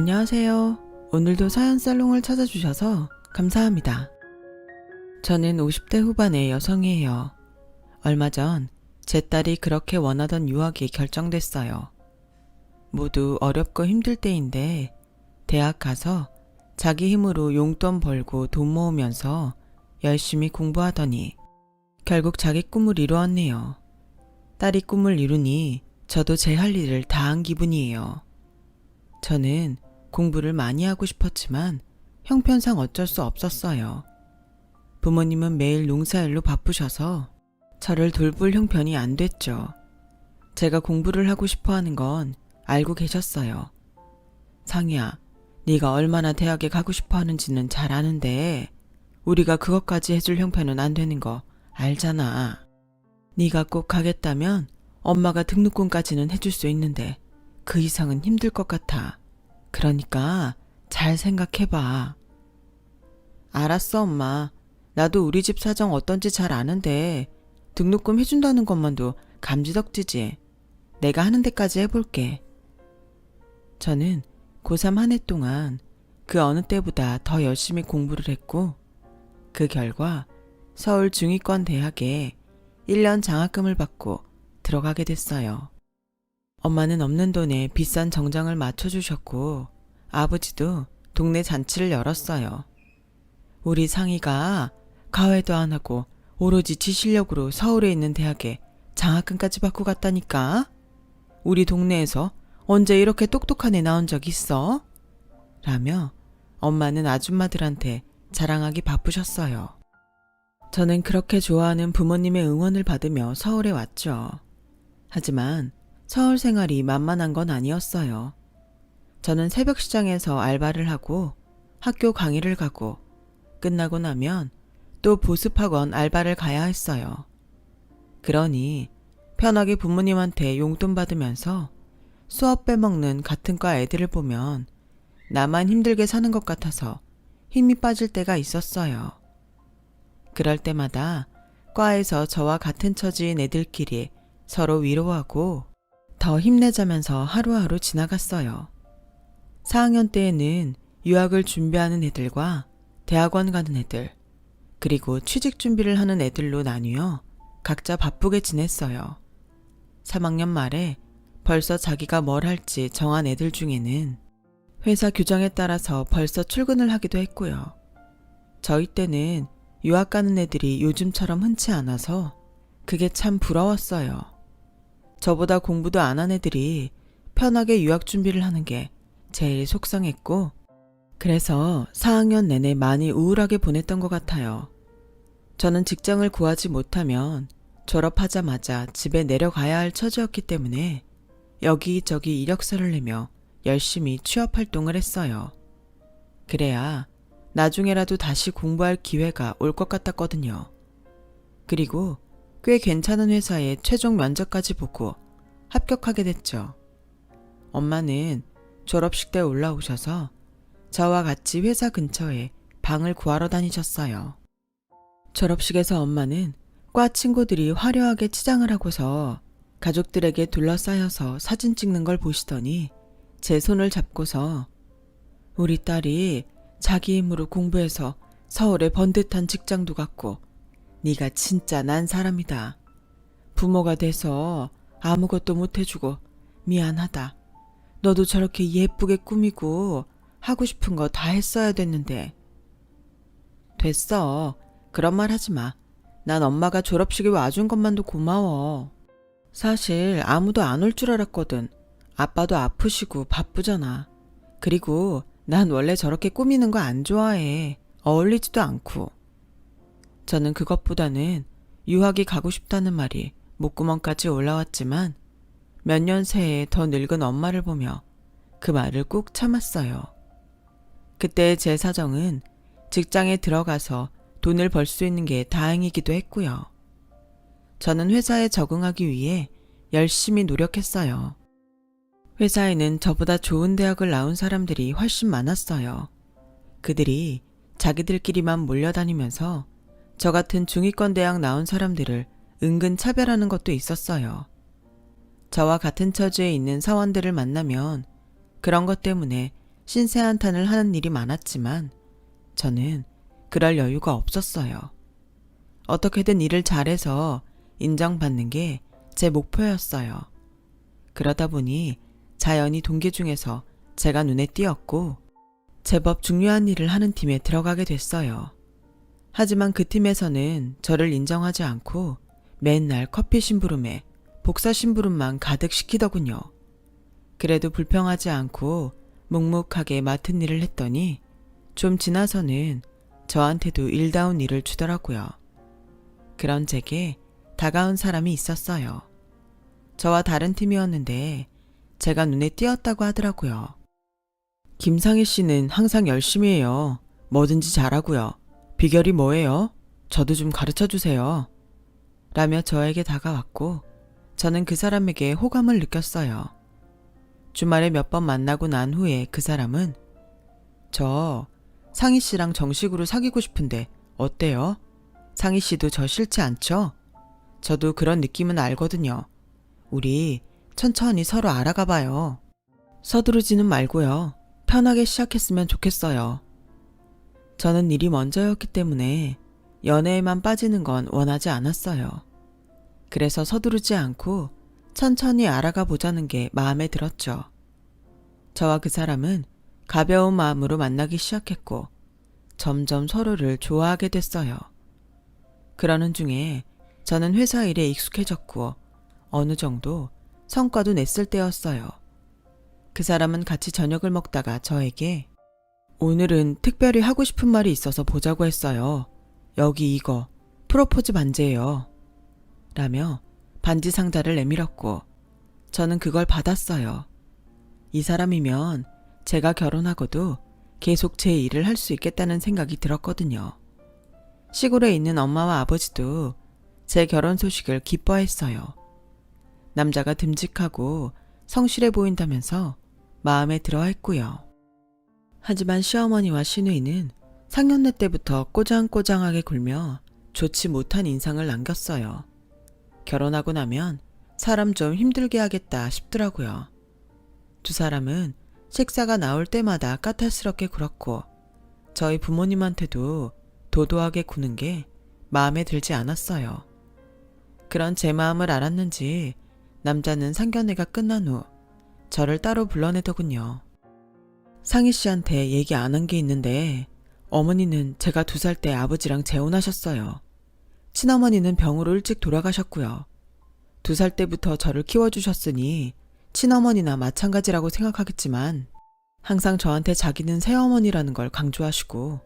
안녕하세요. 오늘도 사연 살롱을 찾아주셔서 감사합니다. 저는 50대 후반의 여성이에요. 얼마 전 제 딸이 그렇게 원하던 유학이 결정됐어요. 모두 어렵고 힘들 때인데 대학 가서 자기 힘으로 용돈 벌고 돈 모으면서 열심히 공부하더니 결국 자기 꿈을 이루었네요. 딸이 꿈을 이루니 저도 제 할 일을 다 한 기분이에요. 저는 공부를 많이 하고 싶었지만 형편상 어쩔 수 없었어요. 부모님은 매일 농사일로 바쁘셔서 저를 돌볼 형편이 안 됐죠. 제가 공부를 하고 싶어 하는 건 알고 계셨어요. 상희야, 네가 얼마나 대학에 가고 싶어 하는지는 잘 아는데 우리가 그것까지 해줄 형편은 안 되는 거 알잖아. 네가 꼭 가겠다면 엄마가 등록금까지는 해줄 수 있는데 그 이상은 힘들 것 같아. 그러니까 잘 생각해봐. 알았어, 엄마. 나도 우리 집 사정 어떤지 잘 아는데 등록금 해준다는 것만도 감지덕지지. 내가 하는 데까지 해볼게. 저는 고3 한 해 동안 그 어느 때보다 더 열심히 공부를 했고 그 결과 서울 중위권 대학에 1년 장학금을 받고 들어가게 됐어요. 엄마는 없는 돈에 비싼 정장을 맞춰주셨고 아버지도 동네 잔치를 열었어요. 우리 상이가 가회도 안 하고 오로지 지 실력으로 서울에 있는 대학에 장학금까지 받고 갔다니까. 우리 동네에서 언제 이렇게 똑똑한 애 나온 적 있어? 라며 엄마는 아줌마들한테 자랑하기 바쁘셨어요. 저는 그렇게 좋아하는 부모님의 응원을 받으며 서울에 왔죠. 하지만 서울 생활이 만만한 건 아니었어요. 저는 새벽 시장에서 알바를 하고 학교 강의를 가고 끝나고 나면 또 보습학원 알바를 가야 했어요. 그러니 편하게 부모님한테 용돈 받으면서 수업 빼먹는 같은 과 애들을 보면 나만 힘들게 사는 것 같아서 힘이 빠질 때가 있었어요. 그럴 때마다 과에서 저와 같은 처지인 애들끼리 서로 위로하고 더 힘내자면서 하루하루 지나갔어요. 4학년 때에는 유학을 준비하는 애들과 대학원 가는 애들, 그리고 취직 준비를 하는 애들로 나뉘어 각자 바쁘게 지냈어요. 3학년 말에 벌써 자기가 뭘 할지 정한 애들 중에는 회사 규정에 따라서 벌써 출근을 하기도 했고요. 저희 때는 유학 가는 애들이 요즘처럼 흔치 않아서 그게 참 부러웠어요. 저보다 공부도 안 한 애들이 편하게 유학 준비를 하는 게 제일 속상했고, 그래서 4학년 내내 많이 우울하게 보냈던 것 같아요. 저는 직장을 구하지 못하면 졸업하자마자 집에 내려가야 할 처지였기 때문에 여기저기 이력서를 내며 열심히 취업 활동을 했어요. 그래야 나중에라도 다시 공부할 기회가 올 것 같았거든요. 그리고 꽤 괜찮은 회사에 최종 면접까지 보고 합격하게 됐죠. 엄마는 졸업식 때 올라오셔서 저와 같이 회사 근처에 방을 구하러 다니셨어요. 졸업식에서 엄마는 과 친구들이 화려하게 치장을 하고서 가족들에게 둘러싸여서 사진 찍는 걸 보시더니 제 손을 잡고서 우리 딸이 자기 힘으로 공부해서 서울에 번듯한 직장도 갖고 네가 진짜 난 사람이다. 부모가 돼서 아무것도 못해주고 미안하다. 너도 저렇게 예쁘게 꾸미고 하고 싶은 거 다 했어야 됐는데. 됐어. 그런 말 하지 마. 난 엄마가 졸업식에 와준 것만도 고마워. 사실 아무도 안 올 줄 알았거든. 아빠도 아프시고 바쁘잖아. 그리고 난 원래 저렇게 꾸미는 거 안 좋아해. 어울리지도 않고. 저는 그것보다는 유학이 가고 싶다는 말이 목구멍까지 올라왔지만 몇 년 새에 더 늙은 엄마를 보며 그 말을 꾹 참았어요. 그때 제 사정은 직장에 들어가서 돈을 벌 수 있는 게 다행이기도 했고요. 저는 회사에 적응하기 위해 열심히 노력했어요. 회사에는 저보다 좋은 대학을 나온 사람들이 훨씬 많았어요. 그들이 자기들끼리만 몰려다니면서 저 같은 중위권 대학 나온 사람들을 은근 차별하는 것도 있었어요. 저와 같은 처지에 있는 사원들을 만나면 그런 것 때문에 신세한탄을 하는 일이 많았지만 저는 그럴 여유가 없었어요. 어떻게든 일을 잘해서 인정받는 게 제 목표였어요. 그러다 보니 자연히 동기 중에서 제가 눈에 띄었고 제법 중요한 일을 하는 팀에 들어가게 됐어요. 하지만 그 팀에서는 저를 인정하지 않고 맨날 커피 심부름에 복사 심부름만 가득 시키더군요. 그래도 불평하지 않고 묵묵하게 맡은 일을 했더니 좀 지나서는 저한테도 일다운 일을 주더라고요. 그런 제게 다가온 사람이 있었어요. 저와 다른 팀이었는데 제가 눈에 띄었다고 하더라고요. 김상희 씨는 항상 열심히 해요. 뭐든지 잘하고요. 비결이 뭐예요? 저도 좀 가르쳐 주세요. 라며 저에게 다가왔고 저는 그 사람에게 호감을 느꼈어요. 주말에 몇 번 만나고 난 후에 그 사람은 저 상희 씨랑 정식으로 사귀고 싶은데 어때요? 상희 씨도 저 싫지 않죠? 저도 그런 느낌은 알거든요. 우리 천천히 서로 알아가 봐요. 서두르지는 말고요. 편하게 시작했으면 좋겠어요. 저는 일이 먼저였기 때문에 연애에만 빠지는 건 원하지 않았어요. 그래서 서두르지 않고 천천히 알아가 보자는 게 마음에 들었죠. 저와 그 사람은 가벼운 마음으로 만나기 시작했고 점점 서로를 좋아하게 됐어요. 그러는 중에 저는 회사 일에 익숙해졌고 어느 정도 성과도 냈을 때였어요. 그 사람은 같이 저녁을 먹다가 저에게 오늘은 특별히 하고 싶은 말이 있어서 보자고 했어요. 여기 이거 프로포즈 반지예요. 라며 반지 상자를 내밀었고 저는 그걸 받았어요. 이 사람이면 제가 결혼하고도 계속 제 일을 할 수 있겠다는 생각이 들었거든요. 시골에 있는 엄마와 아버지도 제 결혼 소식을 기뻐했어요. 남자가 듬직하고 성실해 보인다면서 마음에 들어 했고요. 하지만 시어머니와 시누이는 상년내 때부터 꼬장꼬장하게 굴며 좋지 못한 인상을 남겼어요. 결혼하고 나면 사람 좀 힘들게 하겠다 싶더라고요. 두 사람은 식사가 나올 때마다 까탈스럽게 굴었고 저희 부모님한테도 도도하게 구는 게 마음에 들지 않았어요. 그런 제 마음을 알았는지 남자는 상견례가 끝난 후 저를 따로 불러내더군요. 상희 씨한테 얘기 안 한 게 있는데 어머니는 제가 두 살 때 아버지랑 재혼하셨어요. 친어머니는 병으로 일찍 돌아가셨고요. 두 살 때부터 저를 키워주셨으니 친어머니나 마찬가지라고 생각하겠지만 항상 저한테 자기는 새어머니라는 걸 강조하시고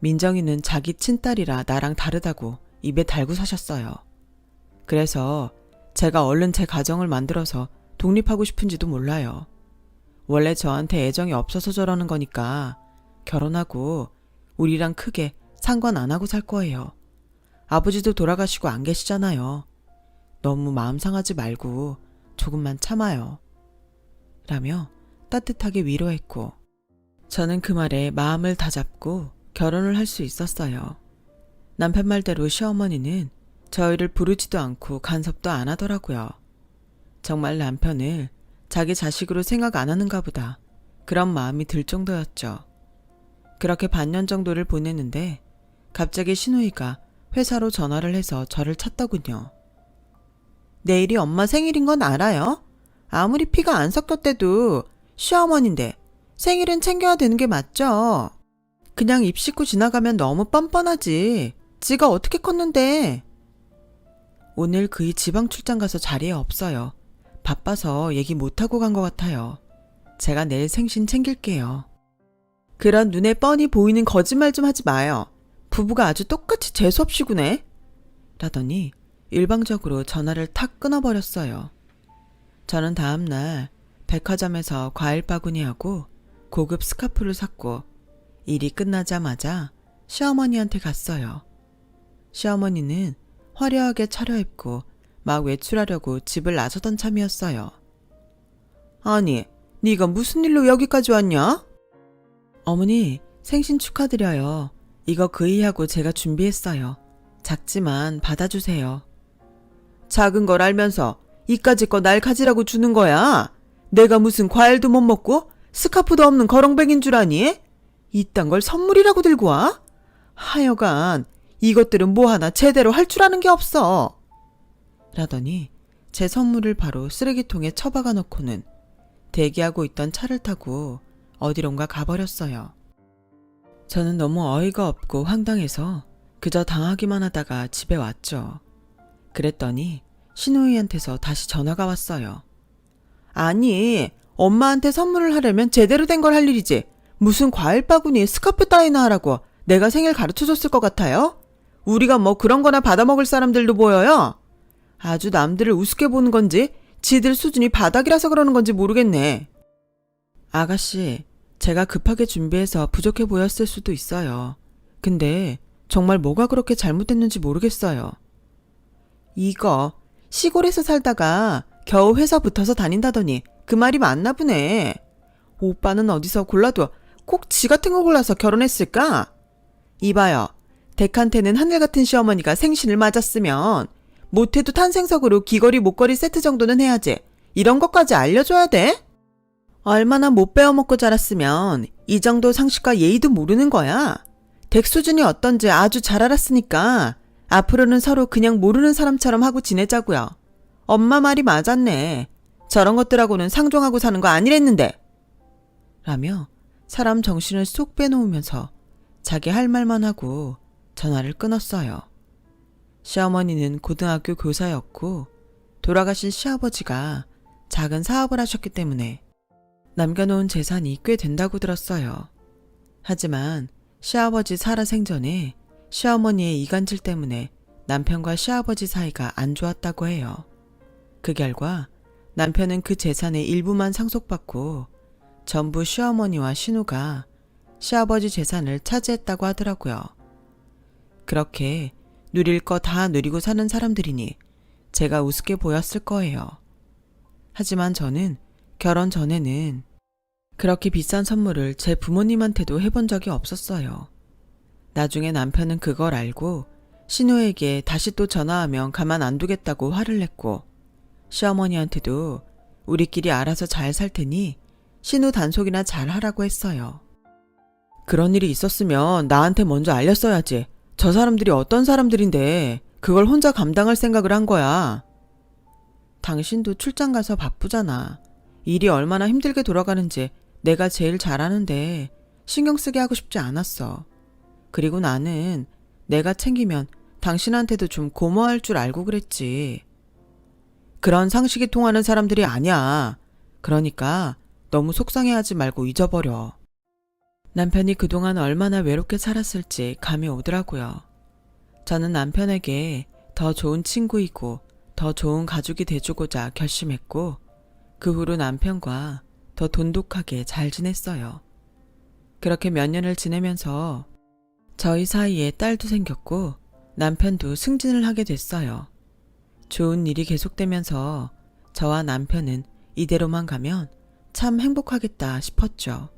민정이는 자기 친딸이라 나랑 다르다고 입에 달고 사셨어요. 그래서 제가 얼른 제 가정을 만들어서 독립하고 싶은지도 몰라요. 원래 저한테 애정이 없어서 저러는 거니까 결혼하고 우리랑 크게 상관 안 하고 살 거예요. 아버지도 돌아가시고 안 계시잖아요. 너무 마음 상하지 말고 조금만 참아요. 라며 따뜻하게 위로했고, 저는 그 말에 마음을 다잡고 결혼을 할 수 있었어요. 남편 말대로 시어머니는 저희를 부르지도 않고 간섭도 안 하더라고요. 정말 남편을 자기 자식으로 생각 안 하는가 보다. 그런 마음이 들 정도였죠. 그렇게 반년 정도를 보냈는데 갑자기 신우이가 회사로 전화를 해서 저를 찾더군요. 내일이 엄마 생일인 건 알아요? 아무리 피가 안 섞였대도 시어머니인데 생일은 챙겨야 되는 게 맞죠? 그냥 입 씻고 지나가면 너무 뻔뻔하지. 지가 어떻게 컸는데. 오늘 그이 지방 출장 가서 자리에 없어요. 바빠서 얘기 못하고 간 것 같아요. 제가 내일 생신 챙길게요. 그런 눈에 뻔히 보이는 거짓말 좀 하지 마요. 부부가 아주 똑같이 재수없이 구네. 라더니 일방적으로 전화를 탁 끊어버렸어요. 저는 다음날 백화점에서 과일 바구니하고 고급 스카프를 샀고 일이 끝나자마자 시어머니한테 갔어요. 시어머니는 화려하게 차려입고 막 외출하려고 집을 나서던 참이었어요. 아니, 네가 무슨 일로 여기까지 왔냐? 어머니, 생신 축하드려요. 이거 그이하고 제가 준비했어요. 작지만 받아주세요. 작은 걸 알면서 이까짓 거날 가지라고 주는 거야? 내가 무슨 과일도 못 먹고 스카프도 없는 거렁뱅인 줄 아니? 이딴 걸 선물이라고 들고 와? 하여간 이것들은 뭐 하나 제대로 할 줄 아는 게 없어. 라더니 제 선물을 바로 쓰레기통에 처박아 놓고는 대기하고 있던 차를 타고 어디론가 가버렸어요. 저는 너무 어이가 없고 황당해서 그저 당하기만 하다가 집에 왔죠. 그랬더니 신우이한테서 다시 전화가 왔어요. 아니, 엄마한테 선물을 하려면 제대로 된 걸 할 일이지. 무슨 과일 바구니에 스카프 따위나 하라고 내가 생일 가르쳐 줬을 것 같아요? 우리가 뭐 그런 거나 받아먹을 사람들도 보여요? 아주 남들을 우습게 보는 건지 지들 수준이 바닥이라서 그러는 건지 모르겠네. 아가씨, 제가 급하게 준비해서 부족해 보였을 수도 있어요. 근데 정말 뭐가 그렇게 잘못됐는지 모르겠어요. 이거 시골에서 살다가 겨우 회사 붙어서 다닌다더니 그 말이 맞나 보네. 오빠는 어디서 골라도 꼭 지 같은 거 골라서 결혼했을까? 이봐요. 덱한테는 하늘 같은 시어머니가 생신을 맞았으면 못해도 탄생석으로 귀걸이 목걸이 세트 정도는 해야지. 이런 것까지 알려줘야 돼? 얼마나 못 배워먹고 자랐으면 이 정도 상식과 예의도 모르는 거야. 덱 수준이 어떤지 아주 잘 알았으니까 앞으로는 서로 그냥 모르는 사람처럼 하고 지내자고요. 엄마 말이 맞았네. 저런 것들하고는 상종하고 사는 거 아니랬는데. 라며 사람 정신을 쏙 빼놓으면서 자기 할 말만 하고 전화를 끊었어요. 시어머니는 고등학교 교사였고 돌아가신 시아버지가 작은 사업을 하셨기 때문에 남겨놓은 재산이 꽤 된다고 들었어요. 하지만 시아버지 살아 생전에 시어머니의 이간질 때문에 남편과 시아버지 사이가 안 좋았다고 해요. 그 결과 남편은 그 재산의 일부만 상속받고 전부 시어머니와 신우가 시아버지 재산을 차지했다고 하더라고요. 그렇게 누릴 거 다 누리고 사는 사람들이니 제가 우습게 보였을 거예요. 하지만 저는 결혼 전에는 그렇게 비싼 선물을 제 부모님한테도 해본 적이 없었어요. 나중에 남편은 그걸 알고 신우에게 다시 또 전화하면 가만 안 두겠다고 화를 냈고 시어머니한테도 우리끼리 알아서 잘 살 테니 신우 단속이나 잘 하라고 했어요. 그런 일이 있었으면 나한테 먼저 알렸어야지. 저 사람들이 어떤 사람들인데 그걸 혼자 감당할 생각을 한 거야. 당신도 출장 가서 바쁘잖아. 일이 얼마나 힘들게 돌아가는지 내가 제일 잘 아는데 신경 쓰게 하고 싶지 않았어. 그리고 나는 내가 챙기면 당신한테도 좀 고마워할 줄 알고 그랬지. 그런 상식이 통하는 사람들이 아니야. 그러니까 너무 속상해하지 말고 잊어버려. 남편이 그동안 얼마나 외롭게 살았을지 감이 오더라고요. 저는 남편에게 더 좋은 친구이고 더 좋은 가족이 돼주고자 결심했고 그 후로 남편과 더 돈독하게 잘 지냈어요. 그렇게 몇 년을 지내면서 저희 사이에 딸도 생겼고 남편도 승진을 하게 됐어요. 좋은 일이 계속되면서 저와 남편은 이대로만 가면 참 행복하겠다 싶었죠.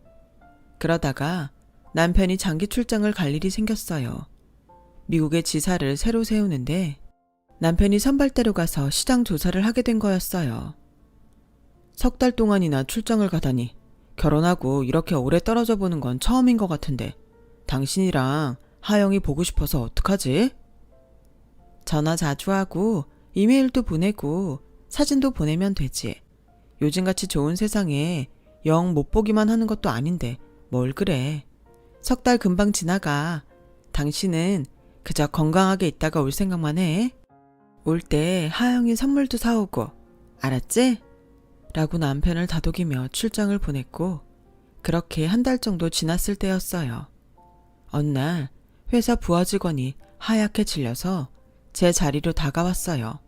그러다가 남편이 장기 출장을 갈 일이 생겼어요. 미국의 지사를 새로 세우는데 남편이 선발대로 가서 시장 조사를 하게 된 거였어요. 석 달 동안이나 출장을 가다니 결혼하고 이렇게 오래 떨어져 보는 건 처음인 것 같은데 당신이랑 하영이 보고 싶어서 어떡하지? 전화 자주 하고 이메일도 보내고 사진도 보내면 되지. 요즘같이 좋은 세상에 영 못 보기만 하는 것도 아닌데 뭘 그래. 석 달 금방 지나가. 당신은 그저 건강하게 있다가 올 생각만 해. 올 때 하영이 선물도 사오고. 알았지? 라고 남편을 다독이며 출장을 보냈고, 그렇게 한 달 정도 지났을 때였어요. 어느 날 회사 부하 직원이 하얗게 질려서 제 자리로 다가왔어요.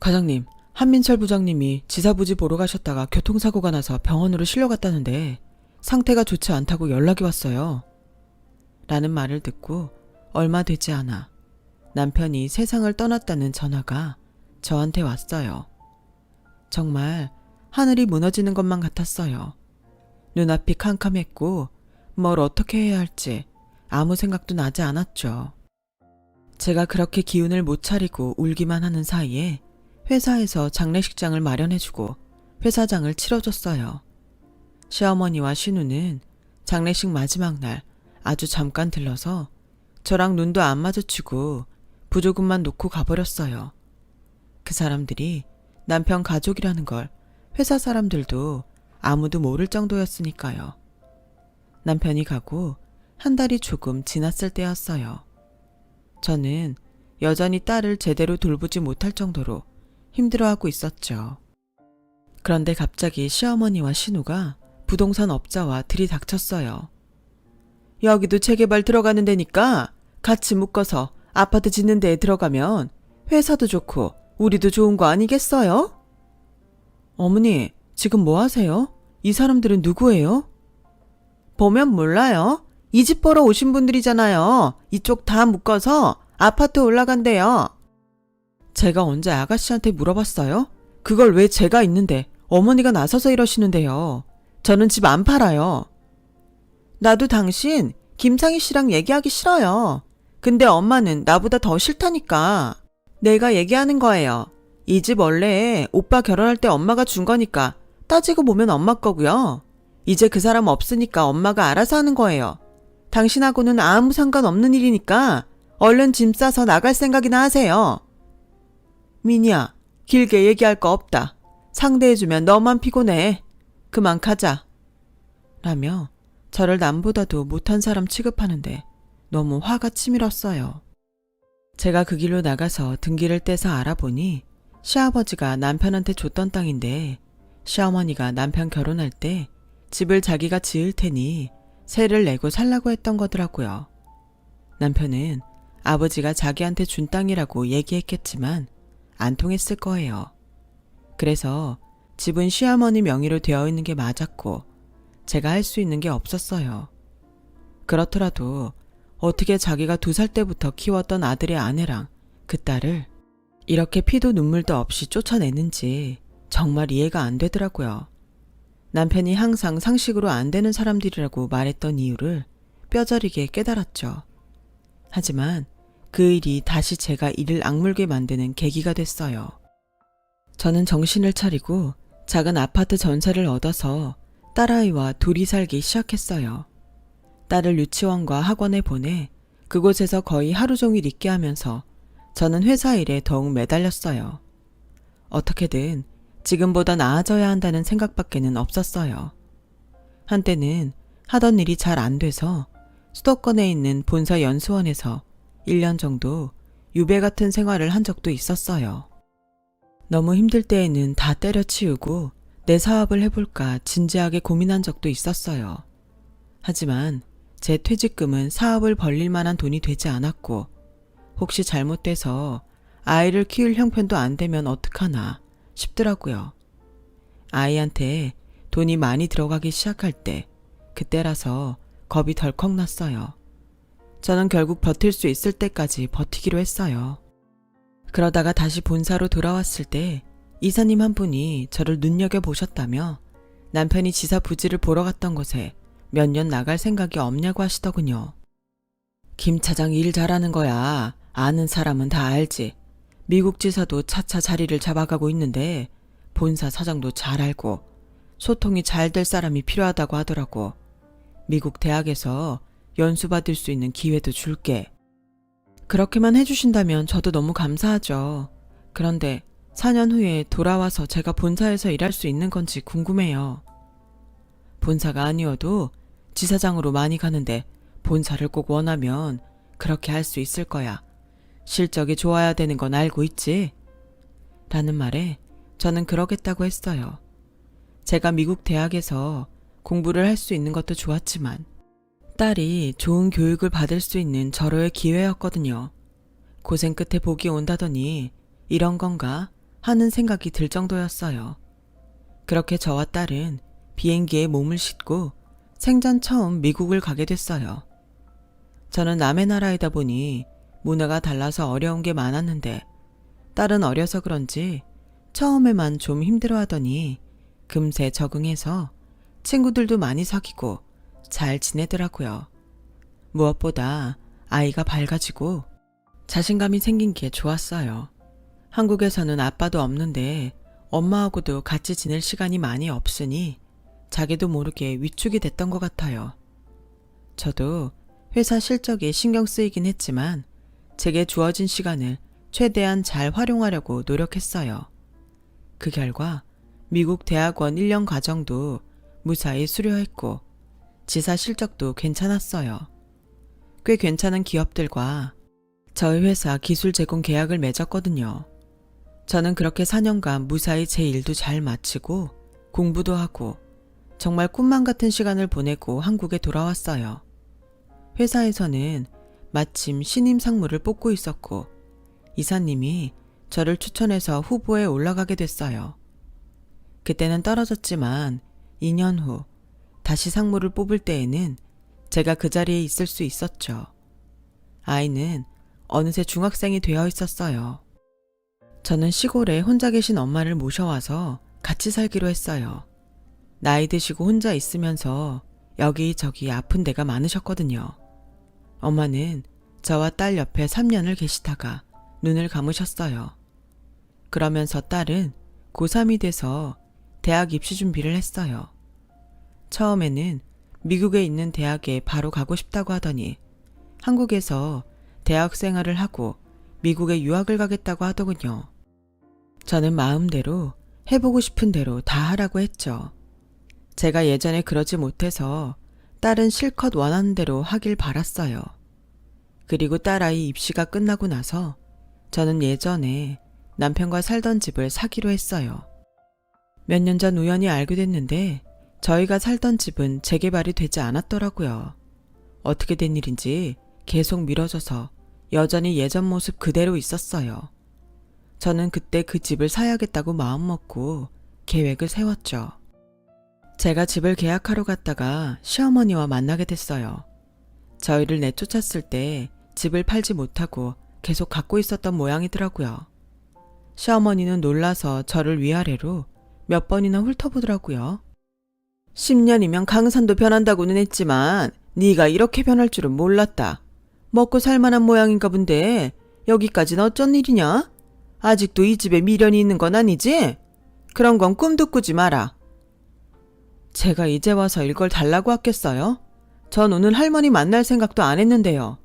과장님, 한민철 부장님이 지사부지 보러 가셨다가 교통사고가 나서 병원으로 실려갔다는데 상태가 좋지 않다고 연락이 왔어요. 라는 말을 듣고 얼마 되지 않아 남편이 세상을 떠났다는 전화가 저한테 왔어요. 정말 하늘이 무너지는 것만 같았어요. 눈앞이 캄캄했고 뭘 어떻게 해야 할지 아무 생각도 나지 않았죠. 제가 그렇게 기운을 못 차리고 울기만 하는 사이에 회사에서 장례식장을 마련해주고 회사장을 치러줬어요. 시어머니와 신우는 장례식 마지막 날 아주 잠깐 들러서 저랑 눈도 안 마주치고 부조금만 놓고 가버렸어요. 그 사람들이 남편 가족이라는 걸 회사 사람들도 아무도 모를 정도였으니까요. 남편이 가고 한 달이 조금 지났을 때였어요. 저는 여전히 딸을 제대로 돌보지 못할 정도로 힘들어하고 있었죠. 그런데 갑자기 시어머니와 신우가 부동산 업자와 들이닥쳤어요. 여기도 재개발 들어가는 데니까 같이 묶어서 아파트 짓는 데에 들어가면 회사도 좋고 우리도 좋은 거 아니겠어요? 어머니, 지금 뭐 하세요? 이 사람들은 누구예요? 보면 몰라요. 이 집 보러 오신 분들이잖아요. 이쪽 다 묶어서 아파트 올라간대요. 제가 언제 아가씨한테 물어봤어요? 그걸 왜 제가 있는데 어머니가 나서서 이러시는데요. 저는 집 안 팔아요. 나도 당신 김창희 씨랑 얘기하기 싫어요. 근데 엄마는 나보다 더 싫다니까. 내가 얘기하는 거예요. 이 집 원래 오빠 결혼할 때 엄마가 준 거니까 따지고 보면 엄마 거고요. 이제 그 사람 없으니까 엄마가 알아서 하는 거예요. 당신하고는 아무 상관없는 일이니까 얼른 짐 싸서 나갈 생각이나 하세요. 미니야, 길게 얘기할 거 없다. 상대해주면 너만 피곤해. 그만 가자. 라며 저를 남보다도 못한 사람 취급하는데 너무 화가 치밀었어요. 제가 그 길로 나가서 등기를 떼서 알아보니 시아버지가 남편한테 줬던 땅인데 시어머니가 남편 결혼할 때 집을 자기가 지을 테니 세를 내고 살라고 했던 거더라고요. 남편은 아버지가 자기한테 준 땅이라고 얘기했겠지만 안 통했을 거예요. 그래서 집은 시어머니 명의로 되어 있는 게 맞았고 제가 할 수 있는 게 없었어요. 그렇더라도 어떻게 자기가 두 살 때부터 키웠던 아들의 아내랑 그 딸을 이렇게 피도 눈물도 없이 쫓아내는지 정말 이해가 안 되더라고요. 남편이 항상 상식으로 안 되는 사람들이라고 말했던 이유를 뼈저리게 깨달았죠. 하지만 그 일이 다시 제가 이를 악물게 만드는 계기가 됐어요. 저는 정신을 차리고 작은 아파트 전세를 얻어서 딸아이와 둘이 살기 시작했어요. 딸을 유치원과 학원에 보내 그곳에서 거의 하루 종일 있게 하면서 저는 회사 일에 더욱 매달렸어요. 어떻게든 지금보다 나아져야 한다는 생각밖에는 없었어요. 한때는 하던 일이 잘 안 돼서 수도권에 있는 본사 연수원에서 1년 정도 유배 같은 생활을 한 적도 있었어요. 너무 힘들 때에는 다 때려치우고 내 사업을 해볼까 진지하게 고민한 적도 있었어요. 하지만 제 퇴직금은 사업을 벌릴 만한 돈이 되지 않았고 혹시 잘못돼서 아이를 키울 형편도 안 되면 어떡하나 싶더라고요. 아이한테 돈이 많이 들어가기 시작할 때 그때라서 겁이 덜컥 났어요. 저는 결국 버틸 수 있을 때까지 버티기로 했어요. 그러다가 다시 본사로 돌아왔을 때 이사님 한 분이 저를 눈여겨보셨다며 남편이 지사 부지를 보러 갔던 곳에 몇 년 나갈 생각이 없냐고 하시더군요. 김 차장 일 잘하는 거야. 아는 사람은 다 알지. 미국 지사도 차차 자리를 잡아가고 있는데 본사 사장도 잘 알고 소통이 잘 될 사람이 필요하다고 하더라고. 미국 대학에서 연수 받을 수 있는 기회도 줄게. 그렇게만 해주신다면 저도 너무 감사하죠. 그런데 4년 후에 돌아와서 제가 본사에서 일할 수 있는 건지 궁금해요. 본사가 아니어도 지사장으로 많이 가는데 본사를 꼭 원하면 그렇게 할 수 있을 거야. 실적이 좋아야 되는 건 알고 있지? 라는 말에 저는 그러겠다고 했어요. 제가 미국 대학에서 공부를 할 수 있는 것도 좋았지만 딸이 좋은 교육을 받을 수 있는 절호의 기회였거든요. 고생 끝에 복이 온다더니 이런 건가 하는 생각이 들 정도였어요. 그렇게 저와 딸은 비행기에 몸을 싣고 생전 처음 미국을 가게 됐어요. 저는 남의 나라이다 보니 문화가 달라서 어려운 게 많았는데 딸은 어려서 그런지 처음에만 좀 힘들어 하더니 금세 적응해서 친구들도 많이 사귀고 잘 지내더라고요. 무엇보다 아이가 밝아지고 자신감이 생긴 게 좋았어요. 한국에서는 아빠도 없는데 엄마하고도 같이 지낼 시간이 많이 없으니 자기도 모르게 위축이 됐던 것 같아요. 저도 회사 실적에 신경 쓰이긴 했지만 제게 주어진 시간을 최대한 잘 활용하려고 노력했어요. 그 결과 미국 대학원 1년 과정도 무사히 수료했고 지사 실적도 괜찮았어요. 꽤 괜찮은 기업들과 저희 회사 기술 제공 계약을 맺었거든요. 저는 그렇게 4년간 무사히 제 일도 잘 마치고 공부도 하고 정말 꿈만 같은 시간을 보내고 한국에 돌아왔어요. 회사에서는 마침 신임 상무를 뽑고 있었고 이사님이 저를 추천해서 후보에 올라가게 됐어요. 그때는 떨어졌지만 2년 후 다시 상무를 뽑을 때에는 제가 그 자리에 있을 수 있었죠. 아이는 어느새 중학생이 되어 있었어요. 저는 시골에 혼자 계신 엄마를 모셔와서 같이 살기로 했어요. 나이 드시고 혼자 있으면서 여기저기 아픈 데가 많으셨거든요. 엄마는 저와 딸 옆에 3년을 계시다가 눈을 감으셨어요. 그러면서 딸은 고3이 돼서 대학 입시 준비를 했어요. 처음에는 미국에 있는 대학에 바로 가고 싶다고 하더니 한국에서 대학 생활을 하고 미국에 유학을 가겠다고 하더군요. 저는 마음대로 해보고 싶은 대로 다 하라고 했죠. 제가 예전에 그러지 못해서 딸은 실컷 원하는 대로 하길 바랐어요. 그리고 딸아이 입시가 끝나고 나서 저는 예전에 남편과 살던 집을 사기로 했어요. 몇 년 전 우연히 알게 됐는데 저희가 살던 집은 재개발이 되지 않았더라고요. 어떻게 된 일인지 계속 미뤄져서 여전히 예전 모습 그대로 있었어요. 저는 그때 그 집을 사야겠다고 마음먹고 계획을 세웠죠. 제가 집을 계약하러 갔다가 시어머니와 만나게 됐어요. 저희를 내쫓았을 때 집을 팔지 못하고 계속 갖고 있었던 모양이더라고요. 시어머니는 놀라서 저를 위아래로 몇 번이나 훑어보더라고요. 10년이면 강산도 변한다고는 했지만 네가 이렇게 변할 줄은 몰랐다. 먹고 살만한 모양인가 본데 여기까지는 어쩐 일이냐? 아직도 이 집에 미련이 있는 건 아니지? 그런 건 꿈도 꾸지 마라. 제가 이제 와서 이걸 달라고 했겠어요? 전 오늘 할머니 만날 생각도 안 했는데요.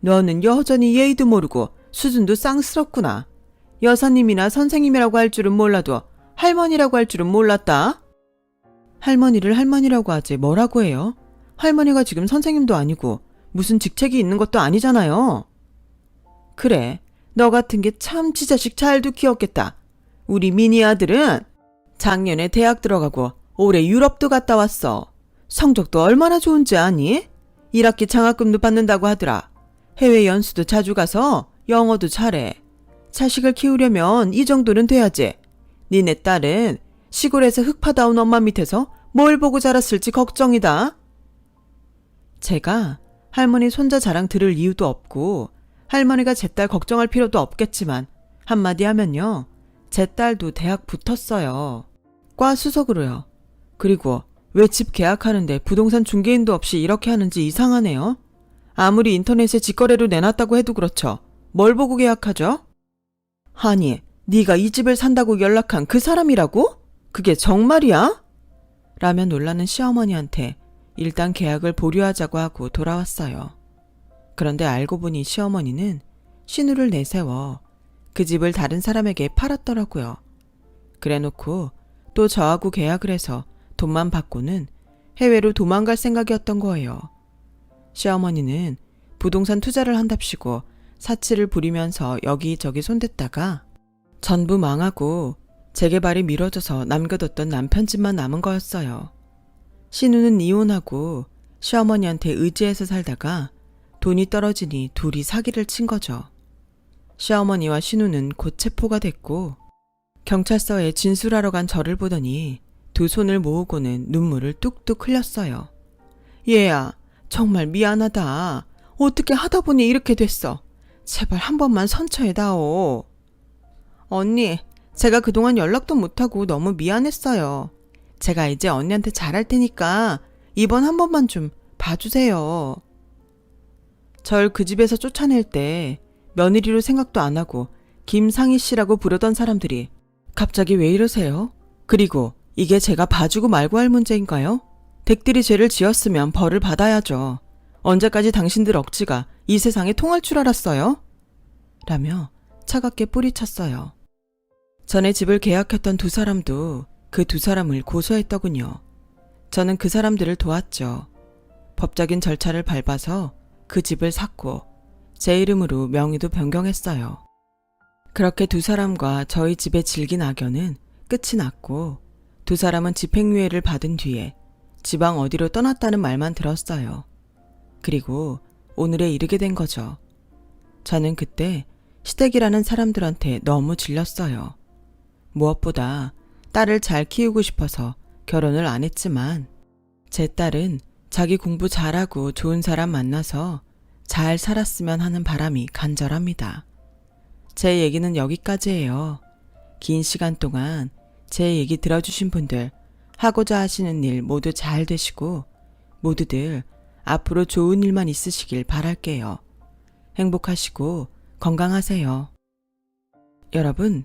너는 여전히 예의도 모르고 수준도 쌍스럽구나. 여사님이나 선생님이라고 할 줄은 몰라도 할머니라고 할 줄은 몰랐다. 할머니를 할머니라고 하지 뭐라고 해요? 할머니가 지금 선생님도 아니고 무슨 직책이 있는 것도 아니잖아요. 그래, 너 같은 게참 지자식 잘도 키웠겠다. 우리 미니 아들은 작년에 대학 들어가고 올해 유럽도 갔다 왔어. 성적도 얼마나 좋은지 아니? 1학기 장학금도 받는다고 하더라. 해외 연수도 자주 가서 영어도 잘해. 자식을 키우려면 이 정도는 돼야지. 니네 딸은 시골에서 흙 파다 온 엄마 밑에서 뭘 보고 자랐을지 걱정이다. 제가 할머니 손자 자랑 들을 이유도 없고 할머니가 제 딸 걱정할 필요도 없겠지만 한마디 하면요. 제 딸도 대학 붙었어요. 과 수석으로요. 그리고 왜 집 계약하는데 부동산 중개인도 없이 이렇게 하는지 이상하네요. 아무리 인터넷에 직거래로 내놨다고 해도 그렇죠. 뭘 보고 계약하죠? 아니, 네가 이 집을 산다고 연락한 그 사람이라고? 그게 정말이야? 라며 놀라는 시어머니한테 일단 계약을 보류하자고 하고 돌아왔어요. 그런데 알고 보니 시어머니는 신우를 내세워 그 집을 다른 사람에게 팔았더라고요. 그래 놓고 또 저하고 계약을 해서 돈만 받고는 해외로 도망갈 생각이었던 거예요. 시어머니는 부동산 투자를 한답시고 사치를 부리면서 여기저기 손댔다가 전부 망하고 재개발이 미뤄져서 남겨뒀던 남편 집만 남은 거였어요. 신우는 이혼하고 시어머니한테 의지해서 살다가 돈이 떨어지니 둘이 사기를 친 거죠. 시어머니와 신우는 곧 체포가 됐고 경찰서에 진술하러 간 저를 보더니 두 손을 모으고는 눈물을 뚝뚝 흘렸어요. 얘야, 정말 미안하다. 어떻게 하다 보니 이렇게 됐어. 제발 한 번만 선처해 다오. 언니, 제가 그동안 연락도 못하고 너무 미안했어요. 제가 이제 언니한테 잘할 테니까 이번 한 번만 좀 봐주세요. 절 그 집에서 쫓아낼 때 며느리로 생각도 안 하고 김상희 씨라고 부르던 사람들이 갑자기 왜 이러세요? 그리고 이게 제가 봐주고 말고 할 문제인가요? 댁들이 죄를 지었으면 벌을 받아야죠. 언제까지 당신들 억지가 이 세상에 통할 줄 알았어요? 라며 차갑게 뿌리쳤어요. 전에 집을 계약했던 두 사람도 그 두 사람을 고소했더군요. 저는 그 사람들을 도왔죠. 법적인 절차를 밟아서 그 집을 샀고 제 이름으로 명의도 변경했어요. 그렇게 두 사람과 저희 집의 질긴 악연은 끝이 났고 두 사람은 집행유예를 받은 뒤에 지방 어디로 떠났다는 말만 들었어요. 그리고 오늘에 이르게 된 거죠. 저는 그때 시댁이라는 사람들한테 너무 질렸어요. 무엇보다 딸을 잘 키우고 싶어서 결혼을 안 했지만 제 딸은 자기 공부 잘하고 좋은 사람 만나서 잘 살았으면 하는 바람이 간절합니다. 제 얘기는 여기까지예요. 긴 시간 동안 제 얘기 들어주신 분들 하고자 하시는 일 모두 잘 되시고 모두들 앞으로 좋은 일만 있으시길 바랄게요. 행복하시고 건강하세요. 여러분,